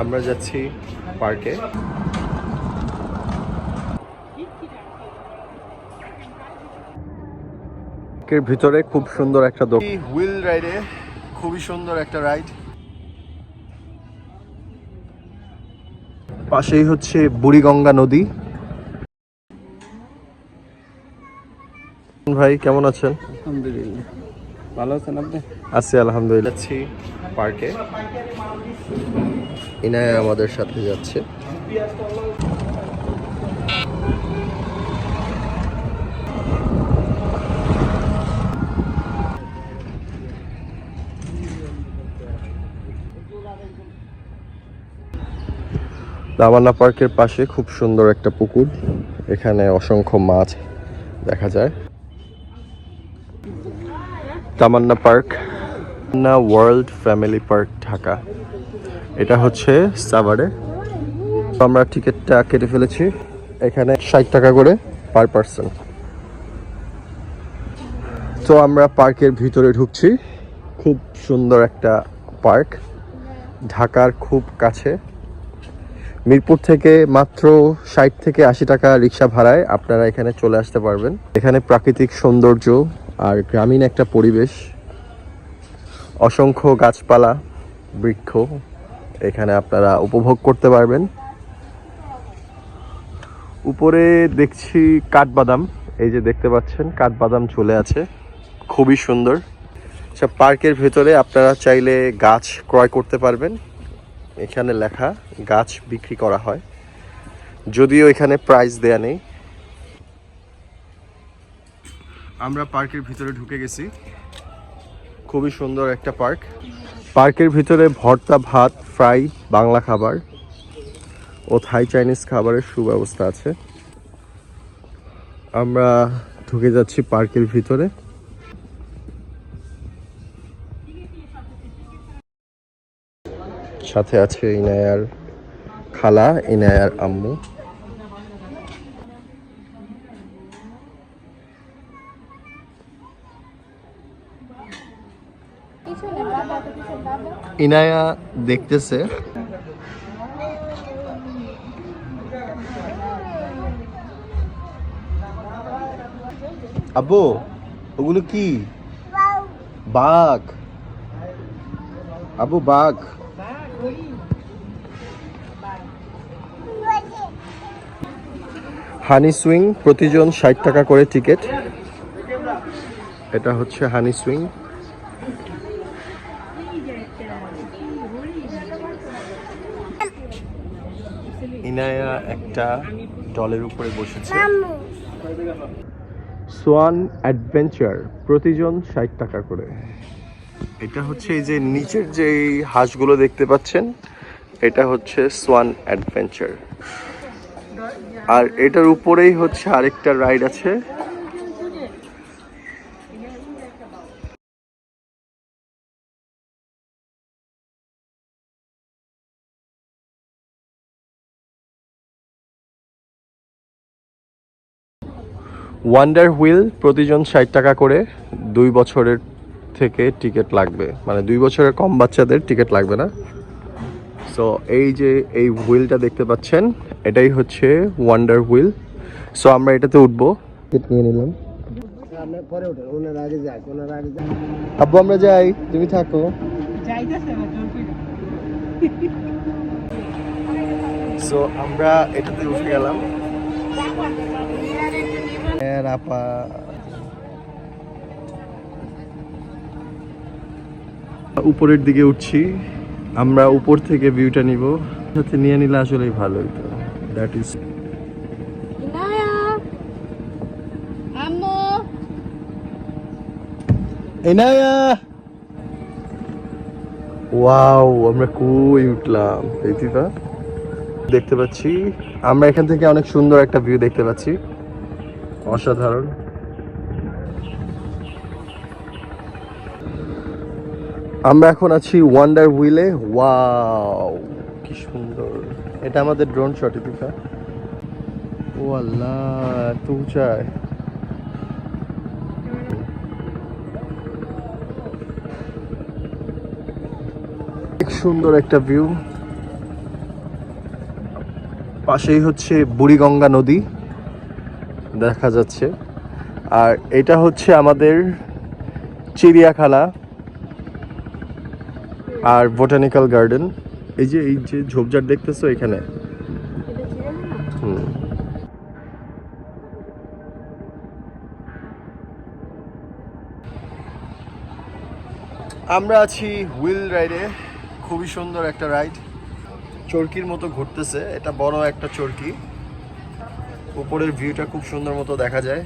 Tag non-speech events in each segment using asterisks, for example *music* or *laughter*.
আমরা যাচ্ছি পার্কে। পার্কের ভিতরে খুব সুন্দর একটা দোকান। হুইল রাইডে খুবই সুন্দর একটা রাইড। পাশেই হচ্ছে বুড়িগঙ্গা নদী। ভাই কেমন আছেন? আলহামদুলিল্লাহ। ভালো আছেন আপনি? আছি আলহামদুলিল্লাহ। যাচ্ছি পার্কে। ইনায় আমাদের সাথে যাচ্ছে। দামান্না পার্কের পাশে খুব সুন্দর একটা পুকুর। এখানে অসংখ্য মাছ দেখা যায়। তামান্না পার্ক না ওয়ার্ল্ড ফ্যামিলি পার্ক, ঢাকা। এটা হচ্ছে সাভারে। আমরা টিকিটটা কেটে ফেলেছি। এখানে ষাট টাকা করে পার পার্সন। তো আমরা পার্কের ভিতরে ঢুকছি। খুব সুন্দর একটা পার্ক। ঢাকার খুব কাছে। মিরপুর থেকে মাত্র ষাট থেকে আশি টাকা রিক্সা ভাড়ায় আপনারা এখানে চলে আসতে পারবেন। এখানে প্রাকৃতিক সৌন্দর্য আর গ্রামীণ একটা পরিবেশ। অসংখ্য গাছপালা, বৃক্ষ। এখানে আপনারা উপভোগ করতে পারবেন। উপরে দেখছি কাঠবাদাম। এই যে দেখতে পাচ্ছেন, কাঠবাদাম চলে আছে। খুবই সুন্দর। আচ্ছা পার্কের ভেতরে আপনারা চাইলে গাছ ক্রয় করতে পারবেন। এখানে লেখা, গাছ বিক্রি করা হয়। যদিও এখানে প্রাইস দেয়া নেই। আমরা পার্কের ভিতরে ঢুকে গেছি। খুবই সুন্দর একটা পার্ক। পার্কের ভিতরে ভর্তা, ভাত, ফ্রাই, বাংলা খাবার ও থাই চাইনিজ খাবারের সুব্যবস্থা আছে। আমরা ঢুকে যাচ্ছি পার্কের ভিতরে। সাথে আছে ইনায়ার খালা, ইনায়ার আম্মু পিছনে বাবা তো পিছনে বাবা ইনায়া দেখতেছে। আব্বু, ওগুলো কি? বাঘ। আবু বাঘ। হানি সুইং প্রতিজন ষাট টাকা করে টিকিট। এটা হচ্ছে হানি সুইং। ইনায়া একটা ডলের উপরে বসেছে। সোয়ান অ্যাডভেঞ্চার প্রতিজন ষাট টাকা করে। এটা হচ্ছে এই যে নিচের যে হাঁসগুলো দেখতে পাচ্ছেন এটা হচ্ছে সোয়ান অ্যাডভেঞ্চার। আর এটার উপরেই হচ্ছে আরেকটা রাইড আছে। ওয়ান্ডার হুইল প্রতিজন ষাট টাকা করে দুই বছরের থেকে টিকিট লাগবে। মানে দুই বছরের কম বাচ্চাদের টিকিট লাগবে না। সো এই যে এই হুইলটা দেখতে পাচ্ছেন এটাই হচ্ছে ওয়ান্ডার হুইল সো আমরা এটাতে উঠবো। নিয়ে নিলাম। আব্বু আমরা যাই তুমি থাকো। সো আমরা এটাতে উঠে গেলাম। আপা উপরের দিকে উঠছি আমরা উপর থেকে ভিউটা নিব। সাথে নিয়ে নিলে আসলেই ভালো হইতো। That is Inaya! আম্মু! এনায়া ওয়াও আমরা কই উঠলাম? দেখতে পাচ্ছি আমরা এখান থেকে অনেক সুন্দর একটা ভিউ দেখতে পাচ্ছি। অসাধারণ। আমরা এখন আছি ওয়ান্ডার হুইলে ওয়াও কি সুন্দর। এটা আমাদের ড্রোন শট ইতিকা ও আল্লাহ, এত উঁচায়। সুন্দর একটা ভিউ পাশেই হচ্ছে বুড়িগঙ্গা নদী। দেখা যাচ্ছে। আর এটা হচ্ছে আমাদের চিড়িয়াখানা আর বোটানিক্যাল গার্ডেন এই যে এই যে ঝোপঝাড় দেখতেছো এখানে? আমরা আছি হুইল রাইডে। খুবই সুন্দর একটা রাইড। চরকির মতো ঘুরতেছে। এটা বড় একটা চরকি। উপরের ভিউটা খুব সুন্দর মতো দেখা যায়।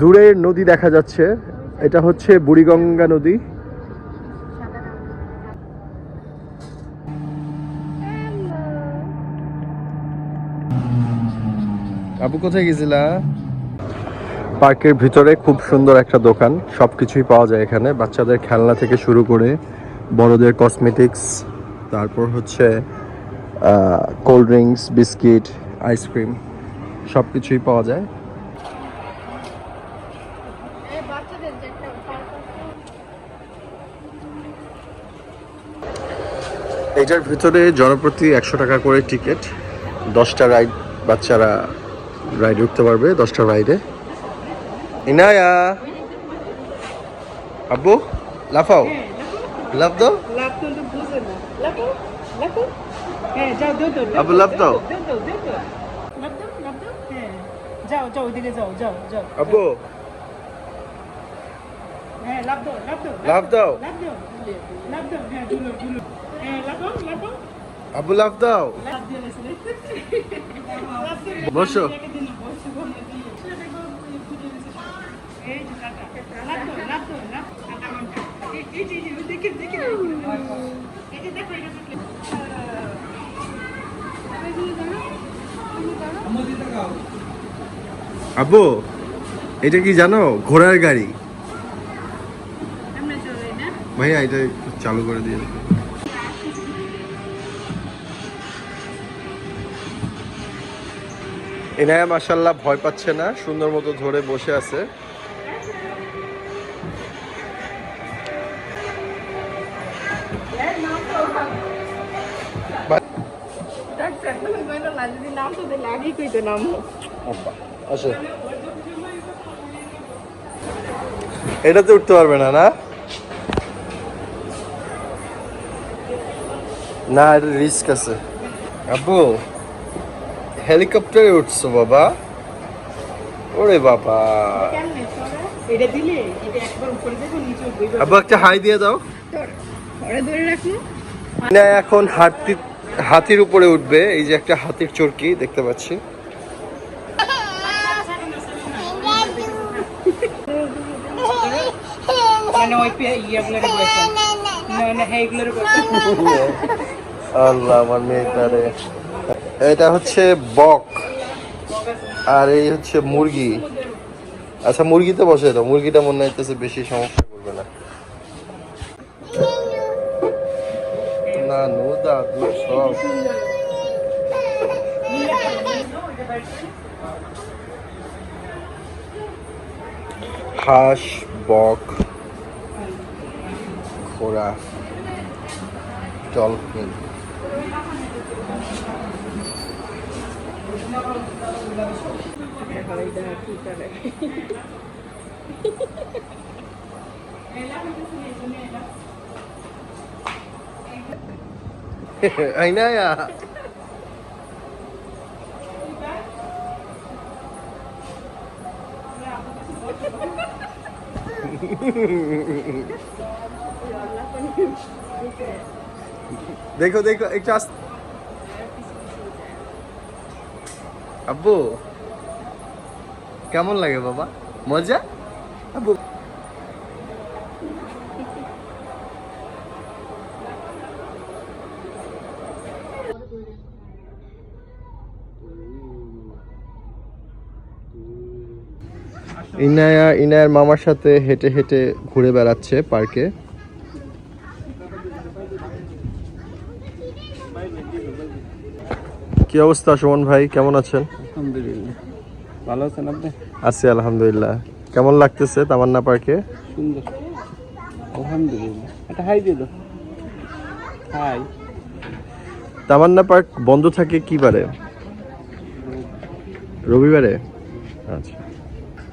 দূরের নদী দেখা যাচ্ছে। এটা হচ্ছে বুড়িগঙ্গা নদী। আপু কোথায় গেছিলা? পার্কের ভিতরে খুব সুন্দর একটা দোকান, সবকিছুই পাওয়া যায় এখানে। বাচ্চাদের খেলনা থেকে শুরু করে বড়দের কসমেটিক্স তারপর হচ্ছে কোল্ড ড্রিঙ্কস বিস্কিট আইসক্রিম সব কিছুই পাওয়া যায়। এটার ভিতরে জনপ্রতি একশো টাকা করে টিকিট দশটা রাইড বাচ্চারা রাইডে উঠতে পারবে, দশটা রাইডে ইনায়া আব্বু লাফাও লাফ দাও লাভ না লাফো দেও দাও। দেও দেও লাভ দাও লাভ দাও যাও যাও ওইদিকে যাও যাও যাও আব্বু হ্যাঁ লাভ দাও লাভ দাও লাফ দাও লাভ দাও লাভ দাও হ্যাঁ দুলো দুলো হ্যাঁ আব্বু লাফ দাও লাভ দিয়ে আসলে লাভ বসো বসো লাভ দাও লাভ দাও লাভ এই এই যে এই যে দেখে দেখে এই যে দেখো এটা দেখো আব্বু, এটা কি জানো? ঘোড়ার গাড়ি। ভাইয়া, এটা চালু করে দিয়ে এনায়া মাসাল্লাহ ভয় পাচ্ছে না, সুন্দর মতো ধরে বসে আছে। *laughs* এটাতে উঠতে পারবে না না? না এটা রিস্ক আছে। আব্বু হেলিকপ্টারে উঠছো বাবা। ওরে বাবা। কেমনে চলে এটা দিলে এটা একবার উপরে নিচে আব্বু একটা হাই দিয়ে দাও। ধরে রাখো। না এখন হাতি হাতির উপরে উঠবে এই যে একটা হাতির চরকি দেখতে পাচ্ছি। মানে না হ্যাঁ আল্লাহ আমার মেয়েটারে এটা হচ্ছে বক আর এই হচ্ছে মুরগি। আচ্ছা মুরগিতে বসে তো মুরগিটা মনে হইতেছে বেশি সমস্যা করবে না। নানু দাদু সব। হাঁস বক ঘোড়া ডলফিন। *laughs* Ainaya. দেখো দেখো একটু আস আব্বু কেমন লাগে বাবা মজা ইনায়া ইনায়ার মামার সাথে হেঁটে হেঁটে ঘুরে বেড়াচ্ছে পার্কে। কি অবস্থা সুমন ভাই? কেমন আছেন? আলহামদুলিল্লাহ। ভালো আছেন আপনি? আছি আলহামদুলিল্লাহ। কেমন লাগতেছে তামান্না পার্কে? সুন্দর। আলহামদুলিল্লাহ। একটা হাই দিয়ে দাও। হাই। তামান্না পার্ক বন্ধ থাকে কি বারে রবিবারে? আচ্ছা।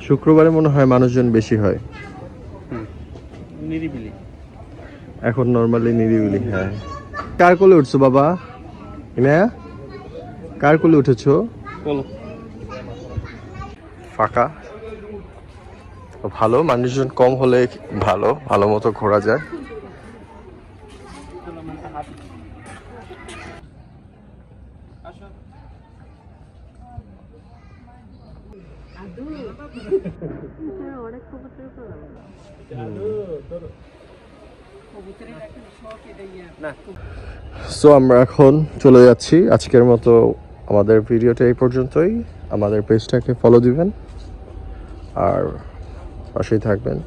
শুক্রবারে মনে হয় মানুষজন বেশি হয়। নিরিবিলি। এখন নর্মালি নিরিবিলি হ্যাঁ। কার কোলে উঠছো বাবা? না কার কোলে উঠেছো? ফাঁকা। ভালো মানুষজন কম হলে ভালো ভালো মতো ঘোরা যায়। সো আমরা এখন চলে যাচ্ছি। আজকের মতো আমাদের ভিডিওটা এই পর্যন্তই। আমাদের পেজটাকে ফলো দিবেন। আর পাশেই থাকবেন।